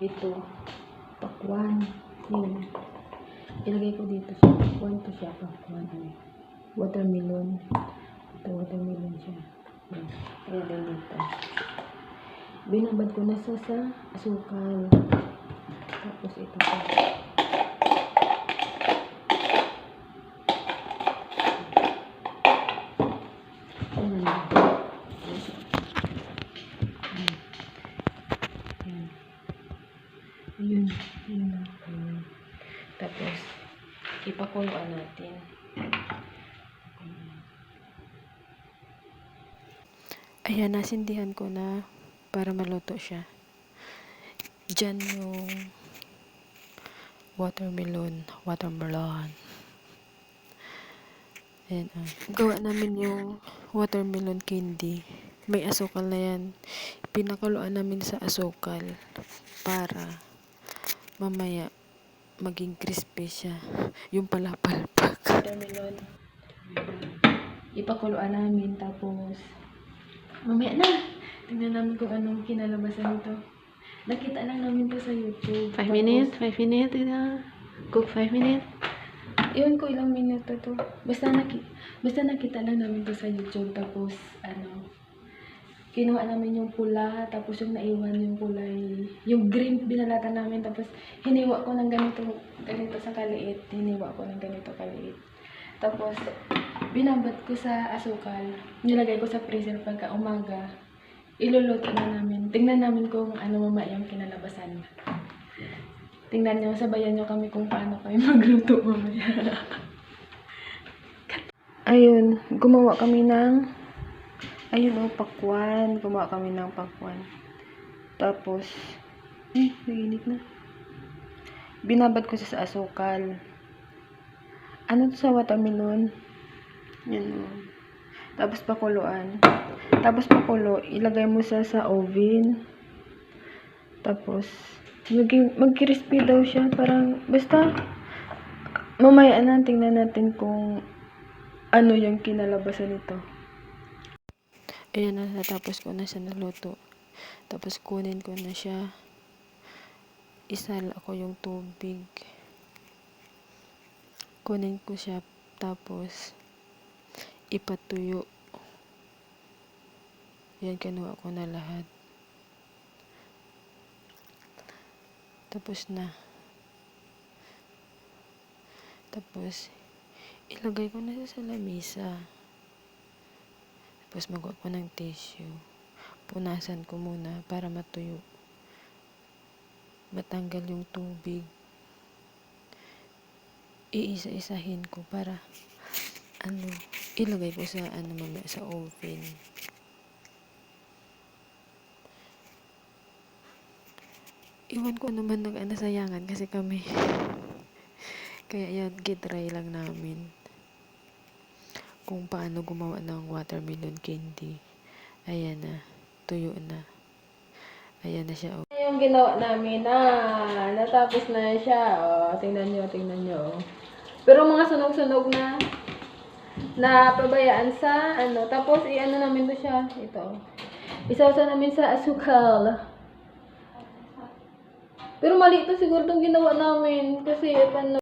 ito, pakwan. Yun. Ilagay ko dito siya. Pakwan to siya, pakwan. Ano. Watermelon. Ito, watermelon siya. Yan. Ilagay dito. Binabad ko na sa sa asukal. Tapos ito pa. Ayun na. Ayun. Tapos, ipakuluan natin. Ayan, nasindihan ko na para maluto siya. Diyan yung watermelon. Watermelon. Ayan, ah. Gawa namin yung watermelon candy. May asukal na yan. Pinakuluan namin sa asukal para mamaya maging crispy siya. Yung palapalpak. Watermelon. Ipakuluan namin tapos mamaya na. Tingnan namin kung anong kinalabasan nito. Nakita lang namin to sa YouTube. Five Tapos, minutes, five minutes, ina. Cook five minutes. Iyon ko ilang minuto to. Basta, naki, basta nakita lang namin to sa YouTube. Tapos, ano, kinuha namin yung pula. Tapos yung naiwan yung kulay. Yung green binalatan namin. Tapos, hiniwa ko ng ganito, ganito sa kaliit. Hiniwa ko ng ganito kaliit. Tapos, binabat ko sa asukal. Nilagay ko sa freezer pagka umaga. Iluluto na namin. Tingnan namin kung ano mamaya yung kinalabasan. Tingnan nyo, sabayan nyo kami kung paano kami magluto mamaya. Ayun, gumawa kami ng, ayun o, pakwan. Gumawa kami ng pakwan. Tapos, eh, naginip na. Binabad ko siya sa asukal. Ano to sa watermelon? Yan o. Tapos pakuluan. Tapos pakulo, ilagay mo siya sa oven. Tapos, maging, mag-crispy daw siya. Parang, basta, mamaya na, tingnan natin kung ano yung kinalabasan nito. Ayan na, natapos ko na siya naluto. Tapos, kunin ko na siya. Isal ako yung tubig. Kunin ko siya, tapos, ipatuyo. Yan, kinuha ko na lahat. Tapos na. Tapos, ilagay ko na sa lamisa. Tapos, magawa ko ng tissue. Punasan ko muna para matuyo. Matanggal yung tubig. Iisa-isahin ko para ano, ilagay ko sa ano mamaya sa oven. Iwan ko naman ng ano sayangan kasi kami. Kaya yan, gitry lang namin. Kung paano gumawa ng watermelon candy. Ayan na, tuyo na. Ayan na siya. Oh. Yung ginawa namin na natapos na siya. Oh, tingnan nyo, tingnan nyo. Pero mga sunog-sunog na na pabayaan sa ano. Tapos i-ano namin to siya. Ito. Isawsa namin sa asukal. Pero mali ito siguro itong ginawa namin. Kasi paano